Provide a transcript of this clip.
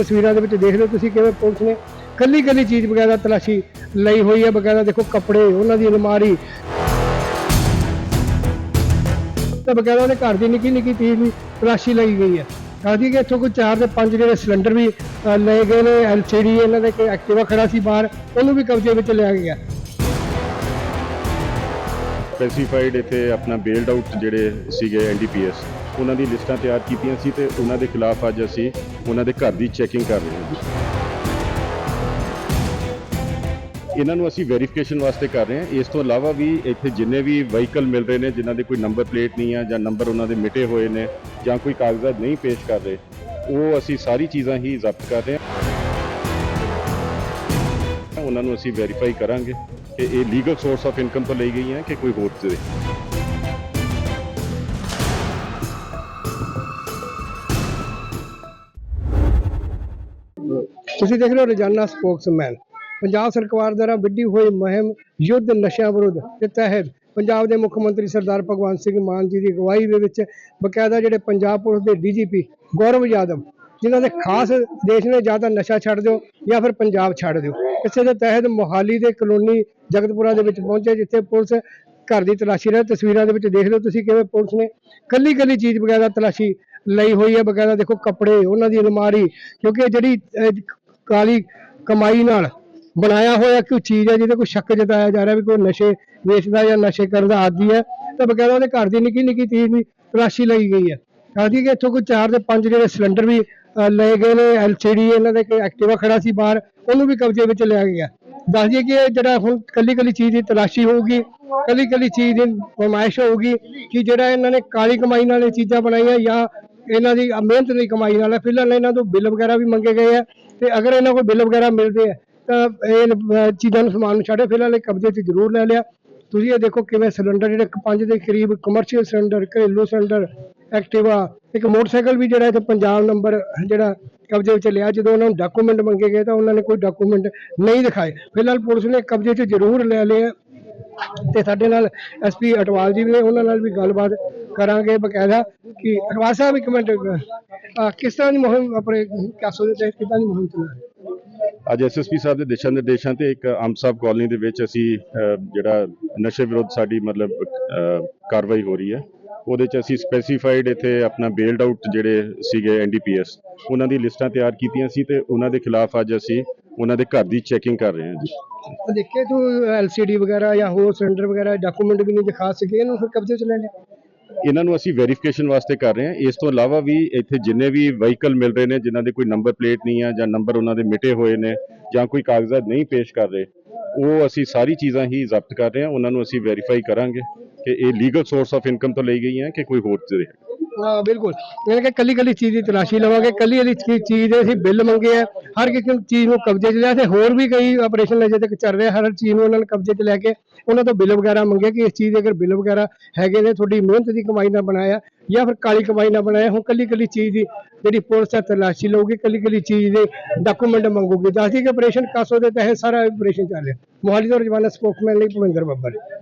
ਤਸਵੀਰਾਂ ਦੇ ਵਿੱਚ ਦੇਖ ਲਓ ਤੁਸੀਂ ਕਿਵੇਂ ਪੁਲਿਸ ਨੇ ਕੱਲੀ ਕੱਲੀ ਚੀਜ਼ ਬਕਾਇਦਾ ਤਲਾਸ਼ੀ ਲਈ ਹੋਈ ਹੈ। ਬਕਾਇਦਾ ਦੇਖੋ ਕੱਪੜੇ, ਉਹਨਾਂ ਦੀ ਅਲਮਾਰੀ। ਤੇ ਬਕਾਇਦਾ ਉਹਦੇ ਘਰ ਦੀ ਨਿੱਕੀ ਨਿੱਕੀ ਚੀਜ਼ ਦੀ ਤਲਾਸ਼ੀ ਲਈ ਗਈ ਹੈ। ਕਾਦੀ ਕਿ ਇੱਥੋਂ ਕੋਈ ਚਾਰ ਤੇ ਪੰਜ ਜਿਹੜੇ ਸਿਲੰਡਰ ਵੀ ਲਏ ਗਏ ਨੇ ਐਲਸੀਡੀ ਇਹਨਾਂ ਦੇ ਕੋਈ ਐਕਟਿਵਾ ਖੜਾ ਸੀ ਬਾਹਰ, ਉਹਨੂੰ ਵੀ ਕਬਜ਼ੇ ਵਿੱਚ ਲਿਆ ਗਿਆ। ਸਪੈਸੀਫਾਈਡ ਇੱਥੇ ਆਪਣਾ ਬੇਲਡ ਆਊਟ ਜਿਹੜੇ ਸੀਗੇ ਐਨਡੀਪੀਐਸ ਉਹਨਾਂ ਦੀ ਲਿਸਟਾਂ ਤਿਆਰ ਕੀਤੀਆਂ ਸੀ ਤੇ ਉਹਨਾਂ ਦੇ ਖਿਲਾਫ ਅੱਜ ਅਸੀਂ ਉਹਨਾਂ ਦੇ ਘਰ ਦੀ ਚੈਕਿੰਗ ਕਰ ਰਹੇ ਹਾਂ ਜੀ। ਇਹਨਾਂ ਨੂੰ ਅਸੀਂ ਵੈਰੀਫਿਕੇਸ਼ਨ ਵਾਸਤੇ ਕਰ ਰਹੇ ਹਾਂ। ਇਸ ਤੋਂ ਇਲਾਵਾ ਵੀ ਇੱਥੇ ਜਿੰਨੇ ਵੀ ਵਹੀਕਲ ਮਿਲ ਰਹੇ ਨੇ, ਜਿਨ੍ਹਾਂ ਦੇ ਕੋਈ ਨੰਬਰ ਪਲੇਟ ਨਹੀਂ ਆ ਜਾਂ ਨੰਬਰ ਉਹਨਾਂ ਦੇ ਮਿਟੇ ਹੋਏ ਨੇ ਜਾਂ ਕੋਈ ਕਾਗਜ਼ਾਤ ਨਹੀਂ ਪੇਸ਼ ਕਰ ਰਹੇ, ਉਹ ਅਸੀਂ ਸਾਰੀ ਚੀਜ਼ਾਂ ਹੀ ਜ਼ਬਤ ਕਰ ਰਹੇ ਹਾਂ। ਉਹਨਾਂ ਨੂੰ ਅਸੀਂ ਵੈਰੀਫਾਈ ਕਰਾਂਗੇ ਕਿ ਇਹ ਲੀਗਲ ਸੋਰਸ ਆਫ ਇਨਕਮ ਤੋਂ ਲਈ ਗਈਆਂ ਕਿ ਕੋਈ ਹੋਰ ਤੇ ਤੁਸੀਂ ਦੇਖ ਰਹੇ ਹੋ ਰੋਜ਼ਾਨਾ ਸਪੋਕਸਮੈਨ। ਪੰਜਾਬ ਸਰਕਾਰ ਦੁਆਰਾ ਵਿੱਢੀ ਹੋਈ ਮੁਹਿੰਮ ਯੁੱਧ ਨਸ਼ਿਆਂ ਵਿਰੁੱਧ ਦੇ ਤਹਿਤ ਪੰਜਾਬ ਦੇ ਮੁੱਖ ਮੰਤਰੀ ਸਰਦਾਰ ਭਗਵੰਤ ਸਿੰਘ ਮਾਨ ਜੀ ਦੀ ਅਗਵਾਈ ਦੇ ਵਿੱਚ ਬਕਾਇਦਾ ਜਿਹੜੇ ਪੰਜਾਬ ਪੁਲਿਸ ਦੇ ਡੀਜੀਪੀ ਗੌਰਵ ਯਾਦਵ, ਜਿਨ੍ਹਾਂ ਦੇ ਖਾਸ ਦੇਸ਼ ਨੇ ਜਾਂ ਤਾਂ ਨਸ਼ਾ ਛੱਡ ਦਿਓ ਜਾਂ ਫਿਰ ਪੰਜਾਬ ਛੱਡ ਦਿਓ, ਇਸੇ ਦੇ ਤਹਿਤ ਮੋਹਾਲੀ ਦੇ ਕਲੋਨੀ ਜਗਤਪੁਰਾ ਦੇ ਵਿੱਚ ਪਹੁੰਚੇ ਜਿੱਥੇ ਪੁਲਿਸ ਘਰ ਦੀ ਤਲਾਸ਼ੀ ਰਹੇ ਤਸਵੀਰਾਂ ਦੇ ਵਿੱਚ ਦੇਖ ਲਓ ਤੁਸੀਂ ਕਿਵੇਂ ਪੁਲਿਸ ਨੇ ਕੱਲੀ ਕੱਲੀ ਚੀਜ਼ ਬਕਾਇਦਾ ਤਲਾਸ਼ੀ ਲਈ ਹੋਈ ਹੈ। ਬਕਾਇਦਾ ਦੇਖੋ ਕੱਪੜੇ, ਉਹਨਾਂ ਦੀ ਅਲਮਾਰੀ, ਕਿਉਂਕਿ ਜਿਹੜੀ ਕਾਲੀ ਕਮਾਈ ਨਾਲ ਬਣਾਇਆ ਹੋਇਆ ਕੋਈ ਚੀਜ਼ ਹੈ ਜਿਹਦੇ ਕੋਈ ਸ਼ੱਕ ਜਤਾਇਆ ਜਾ ਰਿਹਾ ਵੀ ਕੋਈ ਨਸ਼ੇ ਵੇਚਦਾ ਜਾਂ ਨਸ਼ੇ ਕਰਨ ਦਾ ਆਦੀ ਹੈ, ਤਾਂ ਬਕਾਇਦਾ ਉਹਦੇ ਘਰ ਦੀ ਨਿੱਕੀ ਨਿੱਕੀ ਚੀਜ਼ ਦੀ ਤਲਾਸ਼ੀ ਲਈ ਗਈ ਹੈ। ਕਾਦੀ ਕਿ ਇੱਥੋਂ ਕੋਈ ਚਾਰ ਤੇ ਪੰਜ ਜਿਹੜੇ ਸਿਲੰਡਰ ਵੀ ਲਏ ਗਏ ਨੇ ਐਲਸੀਡੀ ਇਹਨਾਂ ਦੇ, ਕੋਈ ਐਕਟਿਵਾ ਖੜਾ ਸੀ ਬਾਹਰ, ਉਹਨੂੰ ਵੀ ਕਬਜ਼ੇ ਵਿੱਚ ਲਿਆ ਗਿਆ। ਦੱਸ ਦਈਏ ਕਿ ਜਿਹੜਾ ਹੁਣ ਕੱਲੀ ਕੱਲੀ ਚੀਜ਼ ਦੀ ਤਲਾਸ਼ੀ ਹੋਊਗੀ ਕੱਲੀ ਕੱਲੀ ਚੀਜ਼ ਦੀ ਫਰਮਾਇਸ਼ ਹੋਊਗੀ ਕਿ ਜਿਹੜਾ ਇਹਨਾਂ ਨੇ ਕਾਲੀ ਕਮਾਈ ਨਾਲ ਇਹ ਚੀਜ਼ਾਂ ਬਣਾਈਆਂ ਜਾਂ ਇਹਨਾਂ ਦੀ ਮਿਹਨਤ ਦੀ ਕਮਾਈ ਨਾਲ ਹੈ ਫਿਲਹਾਲ ਇਹਨਾਂ ਤੋਂ ਬਿੱਲ ਵਗੈਰਾ ਵੀ ਮੰਗੇ ਗਏ ਆ। ਤੇ ਅਗਰ ਇਹਨਾਂ ਕੋਲ ਬਿੱਲ ਵਗੈਰਾ ਮਿਲਦੇ ਆ, ਤਾਂ ਇਹ ਚੀਜ਼ਾਂ ਨੂੰ ਸਮਾਨ ਨੂੰ ਛੱਡੇ ਫਿਲਹਾਲ ਇਹ ਕਬਜ਼ੇ 'ਚ ਜ਼ਰੂਰ ਲੈ ਲਿਆ। ਤੁਸੀਂ ਇਹ ਦੇਖੋ ਕਿਵੇਂ ਸਿਲੰਡਰ ਜਿਹੜੇ ਇੱਕ ਪੰਜ ਦੇ ਕਰੀਬ ਕਮਰਸ਼ੀਅਲ ਸਿਲੰਡਰ ਘਰੇਲੂ ਸਿਲੰਡਰ ਐਕਟਿਵਾ ਇੱਕ ਮੋਟਰਸਾਈਕਲ ਵੀ ਜਿਹੜਾ ਇੱਥੇ ਪੰਜਾਬ ਨੰਬਰ ਜਿਹੜਾ ਕਬਜ਼ੇ ਵਿੱਚ ਲਿਆ, ਜਦੋਂ ਉਹਨਾਂ ਨੂੰ ਡਾਕੂਮੈਂਟ ਮੰਗੇ ਗਏ ਤਾਂ ਉਹਨਾਂ ਨੇ ਕੋਈ ਡਾਕੂਮੈਂਟ ਨਹੀਂ ਦਿਖਾਏ। ਫਿਲਹਾਲ ਪੁਲਿਸ ਨੇ ਕਬਜ਼ੇ 'ਚ ਜ਼ਰੂਰ ਲੈ ਲਿਆ। ਤੇ ਸਾਡੇ ਨਾਲ ਐਸਪੀ ਅਟਵਾਲ ਜੀ ਨੇ ਉਹਨਾਂ ਨਾਲ ਵੀ ਗੱਲਬਾਤ ਕਰਾਂਗੇ ਬਕਾਇਦਾ ਕਿ ਅਟਵਾਲ ਸਾਹਿਬ ਇੱਕ ਮਿੰਟ ਅਹ, ਕਿਸ ਤਰ੍ਹਾਂ ਦੀ ਮੁਹਿੰਮ ਆਪਣੇ ਕਾਸੋ ਦੇ ਤਹਿਤ ਕਿੱਦਾਂ ਦੀ ਮੁਹਿੰਮ ਚਲਾ ਅੱਜ ਐਸਐਸਪੀ ਸਾਹਿਬ ਦੇ ਦਿਸ਼ਾ ਨਿਰਦੇਸ਼ਾਂ ਤੇ ਇੱਕ ਆਮ ਸਾਹਿਬ ਕਾਲਨੀ ਦੇ ਵਿੱਚ ਅਸੀਂ ਅਹ, ਜਿਹੜਾ ਨਸ਼ੇ ਵਿਰੁੱਧ ਸਾਡੀ ਮਤਲਬ ਅਹ, ਕਾਰਵਾਈ ਹੋ ਰਹੀ ਹੈ। ਉਹਦੇ ਚ ਅਸੀਂ ਸਪੈਸੀਫਾਈਡ ਇੱਥੇ ਆਪਣਾ ਬੇਲਡ ਆਊਟ ਜਿਹੜੇ ਸੀਗੇ ਐਨਡੀਪੀਐਸ ਉਹਨਾਂ ਦੀ ਲਿਸਟਾਂ ਤਿਆਰ ਕੀਤੀਆਂ ਸੀ ਤੇ ਉਹਨਾਂ ਦੇ ਖਿਲਾਫ ਅੱਜ ਅਸੀਂ ਉਹਨਾਂ ਦੇ ਘਰ ਦੀ ਚੈਕਿੰਗ ਕਰ ਰਹੇ ਹਾਂ ਜੀ। ਦੇਖੇ ਤੂੰ ਐਲਸੀਡੀ ਵਗੈਰਾ ਜਾਂ ਹੋਰ ਸਿਲੰਡਰ ਵਗੈਰਾ ਡਾਕੂਮੈਂਟ ਵੀ ਨਹੀਂ ਦਿਖਾ ਸਕੇ ਇਹਨੂੰ ਫਿਰ ਕਬਜ਼ੇ 'ਚ ਲੈ ਲਿਆ। ਇਹਨਾਂ ਨੂੰ ਅਸੀਂ ਵੈਰੀਫਿਕੇਸ਼ਨ ਵਾਸਤੇ ਕਰ ਰਹੇ ਹਾਂ। ਇਸ ਤੋਂ ਇਲਾਵਾ ਵੀ ਇੱਥੇ ਜਿੰਨੇ ਵੀ ਵਹੀਕਲ ਮਿਲ ਰਹੇ ਨੇ ਜਿਨ੍ਹਾਂ ਦੇ ਕੋਈ ਨੰਬਰ ਪਲੇਟ ਨਹੀਂ ਆ ਜਾਂ ਨੰਬਰ ਉਹਨਾਂ ਦੇ ਮਿਟੇ ਹੋਏ ਨੇ ਜਾਂ ਕੋਈ ਕਾਗਜ਼ਾਤ ਨਹੀਂ ਪੇਸ਼ ਕਰ ਰਹੇ ਉਹ ਅਸੀਂ ਸਾਰੀ ਚੀਜ਼ਾਂ ਹੀ ਜ਼ਬਤ ਕਰ ਰਹੇ ਹਾਂ। ਉਹਨਾਂ ਨੂੰ ਅਸੀਂ ਵੈਰੀਫਾਈ ਕਰਾਂਗੇ ਕਿ ਇਹ ਲੀਗਲ ਸੋਰਸ ਆਫ ਇਨਕਮ ਤੋਂ ਲਈ ਗਈ ਹੈ ਕਿ ਕੋਈ ਹੋਰ ਤੇ ਹਾਂ। ਬਿਲਕੁਲ। ਯਾਨੀ ਕਿ ਕੱਲੀ ਕੱਲੀ ਚੀਜ਼ ਦੀ ਤਲਾਸ਼ੀ ਲਵਾਂਗੇ। ਕੱਲੀ ਕੱਲੀ ਚੀਜ਼ ਦੇ ਅਸੀਂ ਬਿੱਲ ਮੰਗੇ ਆ। ਹਰ ਕਿਸੇ ਚੀਜ਼ ਨੂੰ ਕਬਜ਼ੇ 'ਚ ਲਿਆ। ਤੇ ਹੋਰ ਵੀ ਕਈ ਆਪਰੇਸ਼ਨ ਅਜੇ ਤੱਕ ਚੱਲ ਰਿਹਾ, ਹਰ ਚੀਜ਼ ਨੂੰ ਉਹਨਾਂ ਨੇ ਕਬਜ਼ੇ 'ਚ ਲੈ ਕੇ ਉਹਨਾਂ ਤੋਂ ਬਿੱਲ ਵਗੈਰਾ ਮੰਗੇ ਕਿ ਇਸ ਚੀਜ਼ ਦੇ ਅਗਰ ਬਿੱਲ ਵਗੈਰਾ ਹੈਗੇ ਨੇ, ਤੁਹਾਡੀ ਮਿਹਨਤ ਦੀ ਕਮਾਈ ਨਾਲ ਬਣਾਇਆ ਜਾਂ ਫਿਰ ਕਾਲੀ ਕਮਾਈ ਨਾਲ ਬਣਾਇਆ, ਹੁਣ ਕੱਲੀ ਕੱਲੀ ਚੀਜ਼ ਦੀ ਜਿਹੜੀ ਪੁਲਿਸ ਹੈ ਤਲਾਸ਼ੀ ਲਊਗੀ ਕੱਲੀ ਕੱਲੀ ਚੀਜ਼ ਦੇ ਡਾਕੂਮੈਂਟ ਮੰਗੂਗੀ। ਦੱਸਦੀ ਕਿ ਆਪਰੇਸ਼ਨ ਕਾਸੋ ਦੇ ਤਹਿਤ ਸਾਰਾ ਆਪਰੇਸ਼ਨ ਚੱਲ ਰਿਹਾ। ਮੋਹਾਲੀ ਤੋਂ ਰਜਵਾਨਾ ਸਪੋਕਸਮੈਨ ਲਈ ਭਵਿੰਦਰ ਬੱਬਰ।